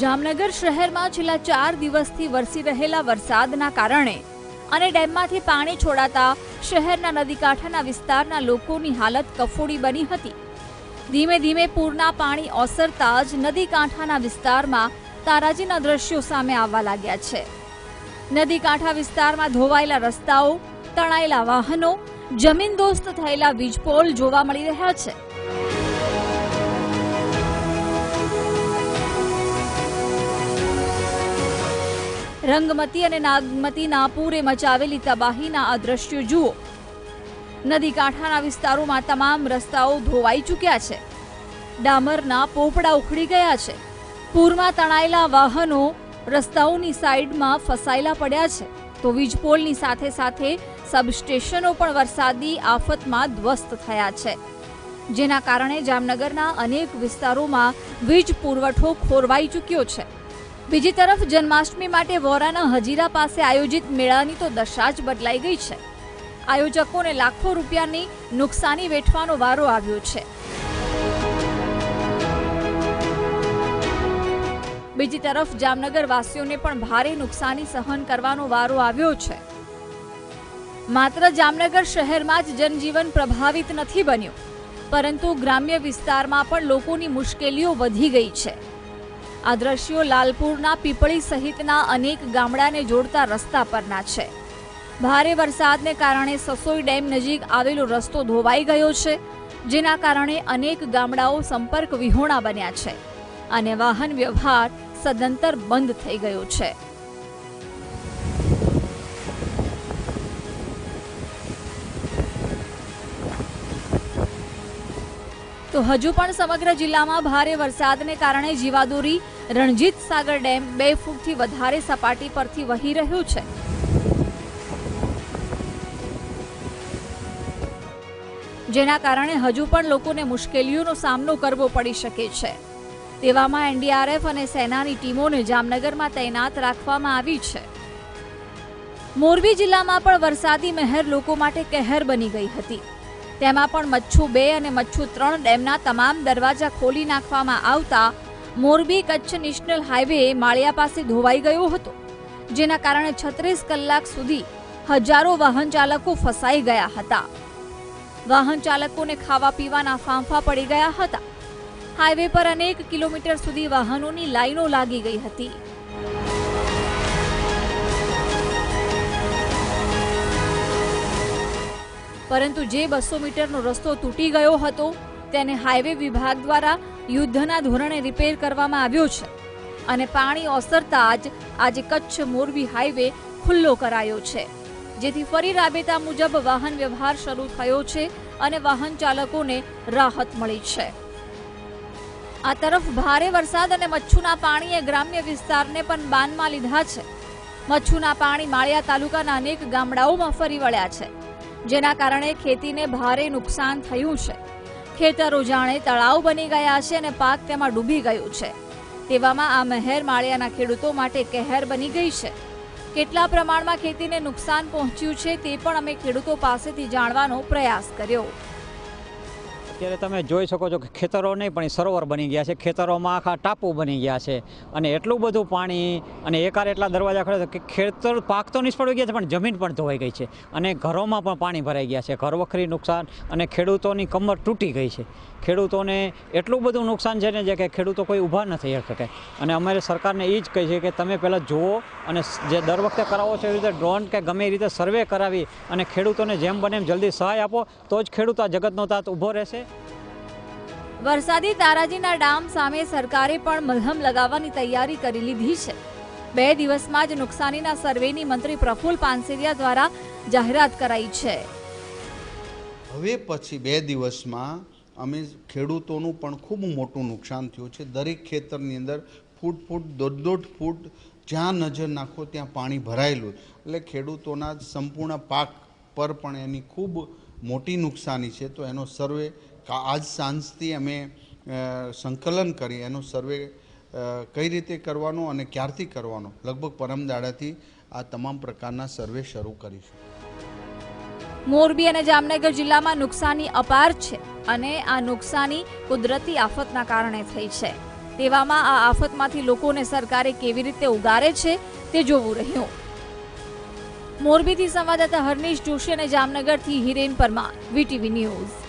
જામનગર શહેરમાં છેલ્લા ચાર દિવસથી વરસી રહેલા વરસાદના કારણે અને ડેમમાંથી પાણી છોડાતા શહેરના નદીકાંઠાના વિસ્તારના લોકોની હાલત કફોડી બની હતી. ધીમે ધીમે પૂરના પાણી ઓસરતા જ નદી કાંઠાના વિસ્તારમાં તારાજીના દ્રશ્યો સામે આવવા લાગ્યા છે. નદી કાંઠા વિસ્તારમાં ધોવાયેલા રસ્તાઓ, તણાયેલા વાહનો જમીનદોસ્ત થયેલા વીજપોલ જોવા મળી રહ્યા છે. રંગમતી અને નાગમતીના પૂરે મચાવેલી તબાહીના આ દ્રશ્યો જુઓ. નદી કાંઠાના વિસ્તારોમાં તમામ રસ્તાઓ ધોવાઈ ચૂક્યા છે. ડામરના પોપડા ઉખડી ગયા છે. પૂરમાં તણાયેલા વાહનો રસ્તાઓની સાઈડમાં ફસાયેલા પડ્યા છે. તો વીજપોલની સાથે સાથે સબસ્ટેશનો પણ વરસાદી આફતમાં ધ્વસ્ત થયા છે. જેના કારણે જામનગરના અનેક વિસ્તારોમાં વીજ પુરવઠો ખોરવાઈ ચૂક્યો છે. બીજી તરફ જન્માષ્ટમી માટે વોરાના હજીરા પાસે આયોજિત મેળાની તો દશા જ બદલાઈ ગઈ છે. આયોજકોને લાખો રૂપિયાની નુકસાની વેઠવાનો વારો આવ્યો છે. બીજી તરફ જામનગર વાસીઓને પણ ભારે નુકસાની સહન કરવાનો વારો આવ્યો છે. માત્ર જામનગર શહેરમાં જ જનજીવન પ્રભાવિત નથી બન્યું, પરંતુ ગ્રામ્ય વિસ્તારમાં પણ લોકોની મુશ્કેલીઓ વધી ગઈ છે. આ દ્રશ્યો લાલપુરના પીપળી સહિતના અનેક ગામડાને જોડતા રસ્તા પરના છે. ભારે વરસાદને કારણે સસોઈ ડેમ નજીક આવેલો રસ્તો ધોવાઈ ગયો છે, જેના કારણે અનેક ગામડાઓ સંપર્ક વિહોણા બન્યા છે અને વાહન વ્યવહાર સદંતર બંધ થઈ ગયો છે. તો હજુ પણ સમગ્ર જિલ્લામાં ભારે વરસાદને કારણે જીવાદોરી રણજીત સાગર ડેમ બે ફૂટથી વધારે સપાટી પરથી વહી રહ્યું છે. જેના કારણે હજુ પણ લોકોને મુશ્કેલીઓનો સામનો કરવો પડી શકે છે. તેવામાં એનડીઆરએફ અને સેનાની ટીમોને જામનગરમાં તૈનાત રાખવામાં આવી છે. મોરબી જિલ્લામાં પણ વરસાદી મહેર લોકો માટે કહેર બની ગઈ હતી. તેમાં પણ મચ્છુ બે અને મચ્છુ ત્રણ ડેમના તમામ દરવાજા ખોલી નાખવામાં આવતા મોરબી કચ્છ નેશનલ હાઈવે માળિયા પાસે ધોવાઈ ગયો હતો, જેના કારણે છત્રીસ કલાક સુધી હજારો વાહન ચાલકો ફસાઈ ગયા હતા. વાહન ચાલકોને ખાવા પીવાના ફાંફા પડી ગયા હતા. હાઈવે પર અનેક કિલોમીટર સુધી વાહનોની લાઈનો લાગી ગઈ હતી. પરંતુ જે બસો મીટરનો રસ્તો તૂટી ગયો હતો, તેને હાઈવે વિભાગ દ્વારા યુદ્ધના ધોરણે રિપેર કરવામાં આવ્યો છે. અને પાણી ઓસરતા જ આજે કચ્છ મોરબી હાઈવે ખુલ્લો કરાયો છે. જેથી ફરી રાબેતા મુજબ વાહન વ્યવહાર શરૂ થયો છે અને વાહન ચાલકોને રાહત મળી છે. આ તરફ ભારે વરસાદ અને મચ્છુના પાણીએ ગ્રામ્ય વિસ્તારને પણ બાનમાં લીધા છે. મચ્છુના પાણી માળિયા તાલુકાના અનેક ગામડાઓમાં ફરી વળ્યા છે. જેના કારણે ખેતીને ભારે નુકસાન થયું છે. ખેતરો જાણે તળાવ બની ગયા છે અને પાક તેમાં ડૂબી ગયું છે. તેવામાં આ મહેર માળિયાના ખેડૂતો માટે કહેર બની ગઈ છે. કેટલા પ્રમાણમાં ખેતીને નુકસાન પહોંચ્યું છે તે પણ અમે ખેડૂતો પાસેથી જાણવાનો પ્રયાસ કર્યો. અત્યારે તમે જોઈ શકો છો કે ખેતરો નહીં, પણ એ સરોવર બની ગયા છે. ખેતરોમાં આખા ટાપુ બની ગયા છે. અને એટલું બધું પાણી અને એકાર એટલા દરવાજા ખડે કે ખેતર પાક તો નિષ્ફળ ગયા છે, પણ જમીન પણ ધોવાઈ ગઈ છે. અને ઘરોમાં પણ પાણી ભરાઈ ગયા છે. ઘર વખરી નુકસાન અને ખેડૂતોની કમર તૂટી ગઈ છે. ખેડૂતોને એટલું બધું નુકસાન છે ને જે કે ખેડૂતો કોઈ ઊભા ન થઈ શકે. અને અમારે સરકારને એ જ કહે છે કે તમે પહેલાં જુઓ અને જે દર વખતે કરાવો છો એવી રીતે ડ્રોન કે ગમે એ રીતે સર્વે કરાવી અને ખેડૂતોને જેમ બને એમ જલ્દી સહાય આપો, તો જ ખેડૂત આ જગતનો તાત ઊભો રહેશે. વરસાદી તારાજીના ડામ સામે સરકારે પણ મલહમ લગાવવાની તૈયારી કરી લીધી છે. બે દિવસમાં જ નુકસાનીના સર્વેની મંત્રી પ્રફુલ પાનસેરિયા દ્વારા જાહેરાત કરાઈ છે. હવે પછી બે દિવસમાં અમે ખેડૂતોનું પણ ખૂબ મોટું નુકસાન થયું છે. દરેક ખેતરની અંદર ફૂટ ફૂટ, દોઢ દોઢ ફૂટ જ્યાં નજર નાખો ત્યાં પાણી ભરાયેલું. એટલે ખેડૂતોના સંપૂર્ણ પાક પર પણ એની ખૂબ મોટી નુકસાની છે. તો એનો સર્વે આજ સાંજથી અમે સંકલન કરી, એનો સર્વે કઈ રીતે કરવાનો અને ક્યારથી કરવાનો. લગભગ પરમ દાડાથી આ તમામ પ્રકારના સર્વે શરૂ કરીશું. મોરબી અને જામનગર જિલ્લામાં નુકસાની અપાર છે અને આ નુકસાની કુદરતી આફતના કારણે થઈ છે. તેવામાં આ આફતમાંથી લોકોને સરકારે કેવી રીતે ઉગારે છે તે જોવું રહ્યું. મોરબીથી સંવાદદાતા હરનીશ જોશી અને જામનગરથી હિરેન પરમાર, વીટીવી ન્યૂઝ.